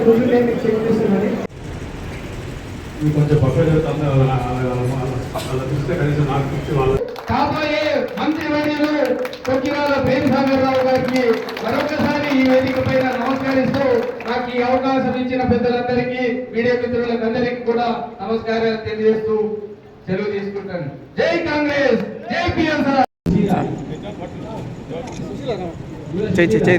కొంచెం కనీసం నాకు కొక్కిరాల ప్రేమసాగరరావు గారికి మరొకసారి ఈ వేదిక పైన నమస్కరిస్తూ నాకు ఈ అవకాశం ఇచ్చిన పెద్దలందరికీ మీడియా మిత్రులకు అందరికీ కూడా నమస్కారాలు తెలియజేస్తూ సెలవు తీసుకుంటాను. జై కాంగ్రెస్! జై పిఎస్ఆర్ చేయి చేయి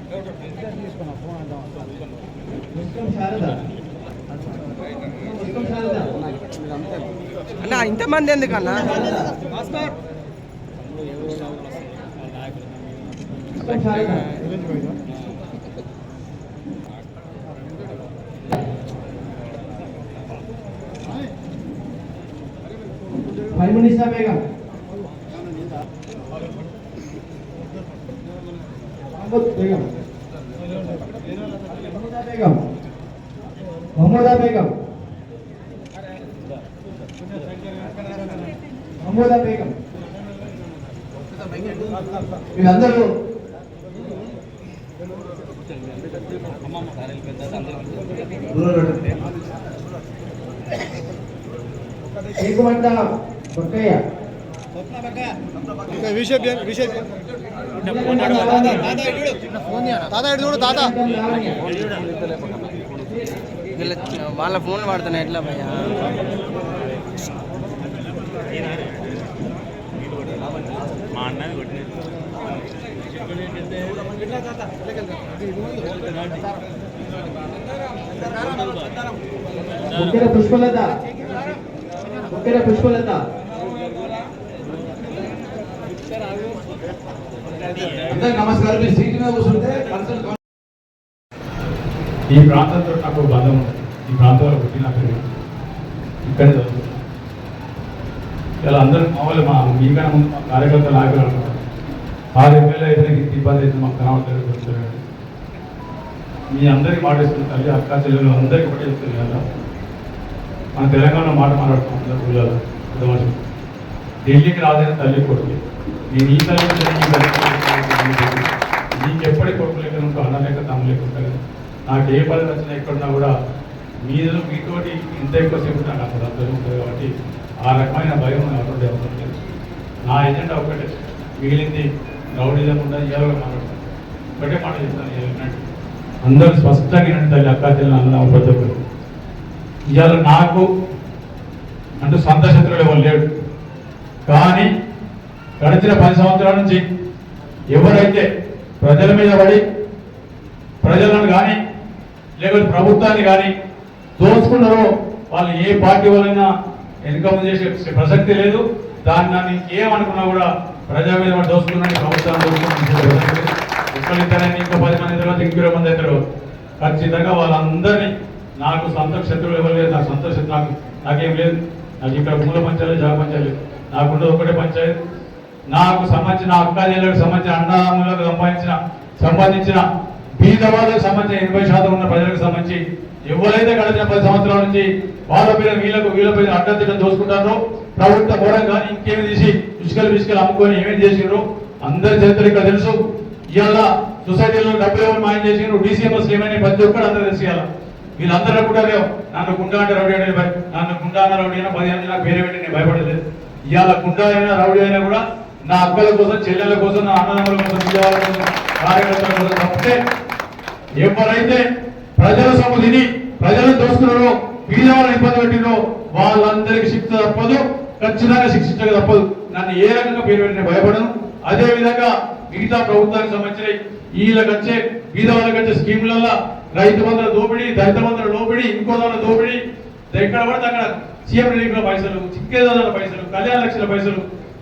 అన్న ఇంతమంది ఎందుకన్నా? బేగం మహమ్మద్ బేగం మహమ్మదా బేగం మహమ్మదా బేగం. మహమ్మదా బేగం. వీళ్ళందరూ బొక్కయ్య తాత చూడు తాత వీళ్ళ వాళ్ళ ఫోన్లు వాడుతున్నాయి ఎట్లా భయ్యా? బొక్కెర పుష్పలత. బొక్కెర పుష్పలత. నమస్కారం. మీరు సీట్ మీద కూర్చుంటే ఈ ప్రాంతంతో నాకు బంధం ఉంది. ఈ ప్రాంతంలో పుట్టిన పెరిగి ఇక్కడ చదువుతుంది ఇలా అందరూ మామూలు మా మీకన్నా ముందు మా కార్యకర్తలు ఆగ్రహం ఆరు ఎమ్మెల్యే అయితే ఇంత ఇబ్బంది అయితే మాకు కనబడలేదు చెప్తున్నాడు మీ అందరికి మాట తల్లి అక్క చెల్లెలు అందరికీ ఒకటే చెప్తుంది కదా. మన తెలంగాణ మాట మాట్లాడుతాం అందరు ఊళ్ళలో. పెద్దవాళ్ళు ఢిల్లీకి రాదని తల్లి కొడుకు. నేను ఈ తల్లి నీకు ఎప్పటి కొడుకు లెక్క అన్న లెక్క తమ్ము లెక్క ఉంటుంది నాకు ఏ పని వచ్చినా ఎక్కడున్నా కూడా మీరు మీతోటి ఇంత ఎక్కువసేపు నాకు అసలు ఉంటుంది కాబట్టి ఆ రకమైన భయం నాకు ఉండే అవసరం లేదు. నా ఎజెండా ఒకటే మిగిలింది రౌడీజం ఉండదు ఇవాళ మాట్లాడతాను. ఒకటే మాట చెప్తాను ఏంటంటే అందరూ స్పష్టంగా తల్లి అక్క చెల్లి అన్న ప్రతి ఒక్కరు ఇవాళ నాకు అంటూ సొంత ఎవరు లేడు కానీ గడిచిన పది సంవత్సరాల నుంచి ఎవరైతే ప్రజల మీద పడి ప్రజలను కానీ లేకపోతే ప్రభుత్వాన్ని కానీ దోచుకున్నారో వాళ్ళు ఏ పార్టీ వాళ్ళైనా ఇన్కమ్ చేసే ప్రసక్తి లేదు. దాన్ని నన్ను ఏమనుకున్నా కూడా ప్రజా మీద పడి దోచుకున్నాను ప్రభుత్వాన్ని దోచుకున్నాను ఇంకో పది మంది తర్వాత ఇంకో మంది అవుతారు. ఖచ్చితంగా వాళ్ళందరినీ నాకు సొంత శత్రువులు ఎవరు లేదు నాకు సొంత శత్రు నాకు నాకేం లేదు. నాకు ఇక్కడ మూల పంచాయతీ జాగ పంచాయతీ నాకుండదు ఒకటే పంచాయతీ. నాకు సంబంధించిన అక్క జిల్లాకు సంబంధించిన అన్నదమ్ములకు సంబంధించిన సంబంధించిన బీద సంబంధించి ఎనభై శాతం ఉన్న ప్రజలకు సంబంధించి ఎవరైతే గడిచిన పది సంవత్సరాల నుంచి వాళ్ళ పేరు వీళ్ళకు వీళ్ళ పేరు అడ్డదిడ్డం దోసుకుంటారో ప్రభుత్వ కూడా కానీ ఇంకేమి తీసి ఇసుకలు పిసుకలు అమ్ముకొని ఏమేమి చేసిండ్రు అందరి చరిత్ర ఇక్కడ తెలుసు. ఇవాళ సొసైటీలో డబ్బులు ఎవరు మాయం చేసిండ్రు? డీసీఎంఎస్ ఏమైనా ప్రతి ఒక్కరు అందరూ తెలిసి ఇవాళ. వీళ్ళందరూ అనుకుంటారు నన్ను గుండా అంటే రౌడీ అంటే నన్ను గుండా అన్న రౌడీ అయినా పది మంది నాకు పేరు పెట్టి నేను భయపడలేదు. ఇవాళ గుండా అయినా రౌడీ అయినా కూడా నా అక్కల కోసం చెల్లెల కోసం నా అన్నదమ్ముల కోసం విజయవాడ కోసం కార్యకర్తల కోసం తప్పితే ఎవరైతే ప్రజల సొమ్ము ప్రజలను దోసుకున్నారో బీదవాళ్ళని ఇబ్బంది పెట్టినో వాళ్ళందరికీ శిక్ష తప్పదు ఖచ్చితంగా శిక్షించక తప్పదు. నన్ను ఏ రకంగా పేరు పెట్టిన భయపడను. అదే విధంగా మిగతా ప్రభుత్వానికి సంబంధించిన వీళ్ళకి వచ్చే బీదవాళ్ళకి వచ్చే స్కీములలో రైతు మందుల దోపిడీ దళిత మందుల దోపిడీ ఇంకో దాని దోపిడీ. ఎక్కడ పడితే అక్కడ సీఎం రిలీఫ్ల పైసలు చిక్కేదాల పైసలు కళ్యాణ లక్షల పైసలు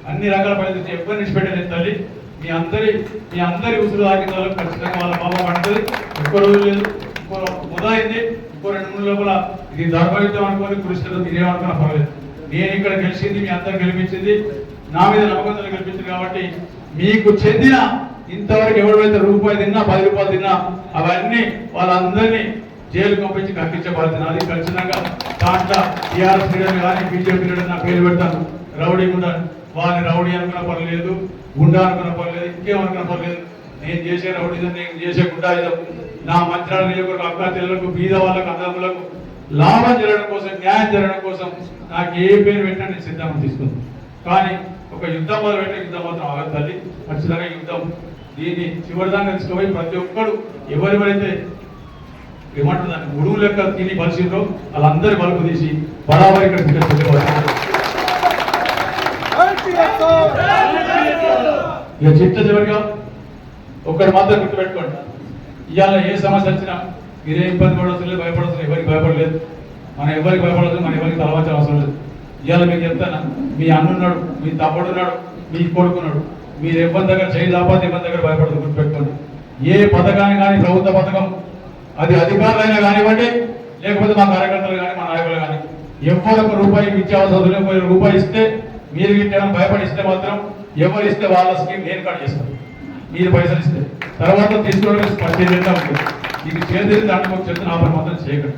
అన్ని రకాల పైసలు ఇచ్చి ఎవరిని విడిచిపెట్టలేదు తల్లి. మీ అందరి మీ అందరి ఉసురు తాకిన వాళ్ళకి ఖచ్చితంగా వాళ్ళ పాపం పడుతుంది. ఒక్క రోజు లేదు ఇంకో ముదాయింది ఇంకో రెండు మూడు లోపల ఇది ధర్మయుద్ధం అనుకోని కృష్ణతో మీరేమనుకున్నా పర్లేదు నేను ఇక్కడ గెలిచింది మీ అందరు గెలిపించింది. నా మీద నమ్మకంతో గెలిపించింది కాబట్టి మీకు చెందిన ఇంతవరకు ఎవరైతే రూపాయి తిన్నా పది రూపాయలు తిన్నా అవన్నీ వాళ్ళందరినీ జైలు పంపించి కక్కించబడుతుంది అది ఖచ్చితంగా దాంట్లో టీఆర్ఎస్ లీడర్ కానీ బీజేపీ లీడర్ నా పేరు పెడతాను. రౌడీ కూడా వాళ్ళని రౌడీ అనుకున్న పర్లేదు గుండా అనుకున్న పర్లేదు ఇంకేమనుకున్న పర్లేదు నేను చేసే రౌడీజం నేను చేసే గుండాయిజం నా మంత్రాల నియోజకవర్గ అభ్యర్థులకు చెల్లెలకు బీద వాళ్ళకు అందములకు లాభం జరగడం కోసం న్యాయం జరగడం కోసం నాకు ఏ పేరు పెట్టినా నేను సిద్ధం తీసుకుంది కానీ ఒక యుద్ధం మొదలు పెట్టే యుద్ధం మాత్రం ఆగదు తల్లి. ఖచ్చితంగా యుద్ధం. దీన్ని చివరిదాకా తీసుకుపోయి ప్రతి ఒక్కరు ఎవరెవరైతే ఏమంటారు దాన్ని ఉడుగు లెక్క తిని పరిశీలిలో వాళ్ళందరి బలుపు తీసి బరాబర్ ఇక్కడ ఇక చిట్ట చివరిగా ఒక్కటి మాత్రం గుర్తుపెట్టుకోండి. ఇవాళ ఏ సమస్య వచ్చినా మీరే ఇబ్బంది పడవసలేదు భయపడవసలేదు ఎవరికి భయపడలేదు. మనం ఎవరికి భయపడదు మనం ఎవరికి తలవాల్సిన అవసరం లేదు. ఇవాళ మీకు చెప్తాను? మీ అన్నున్నాడు మీ తమ్ముడున్నాడు మీ కొడుకున్నాడు మీరు ఇబ్బంది దగ్గర చేయి దాపాతి ఇబ్బంది దగ్గర భయపడదు గుర్తుపెట్టుకోండి. ఏ పథకాన్ని కానీ ప్రభుత్వ పథకం అది అధికారులైనా కానివ్వండి లేకపోతే మా కార్యకర్తలు కానీ మా నాయకులు కానీ ఎవరు ఒక రూపాయి ఇచ్చేవసరం ఒక రూపాయి ఇస్తే మీరు గిట్టేమని భయపడిస్తే మాత్రం ఎవరు ఇస్తే వాళ్ళ స్కీమ్ నేను కట్ చేస్తాను. మీరు పైసలు ఇస్తే. తర్వాత తీసుకోవడం స్పష్టంగా ఉంటుంది ఇది చేతి దాంట్లో నా పని మాత్రం చేయకండి.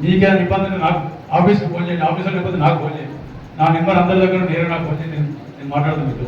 మీకే ఇబ్బంది నాకు ఆఫీస్కి ఫోన్ చేయండి. ఆఫీసులో లేకపోతే నాకు ఫోన్ చేయండి. నా నెంబర్ అందరి దగ్గర నేను నాకు ఫోన్ చేయండి. నేను మాట్లాడదాం మీతో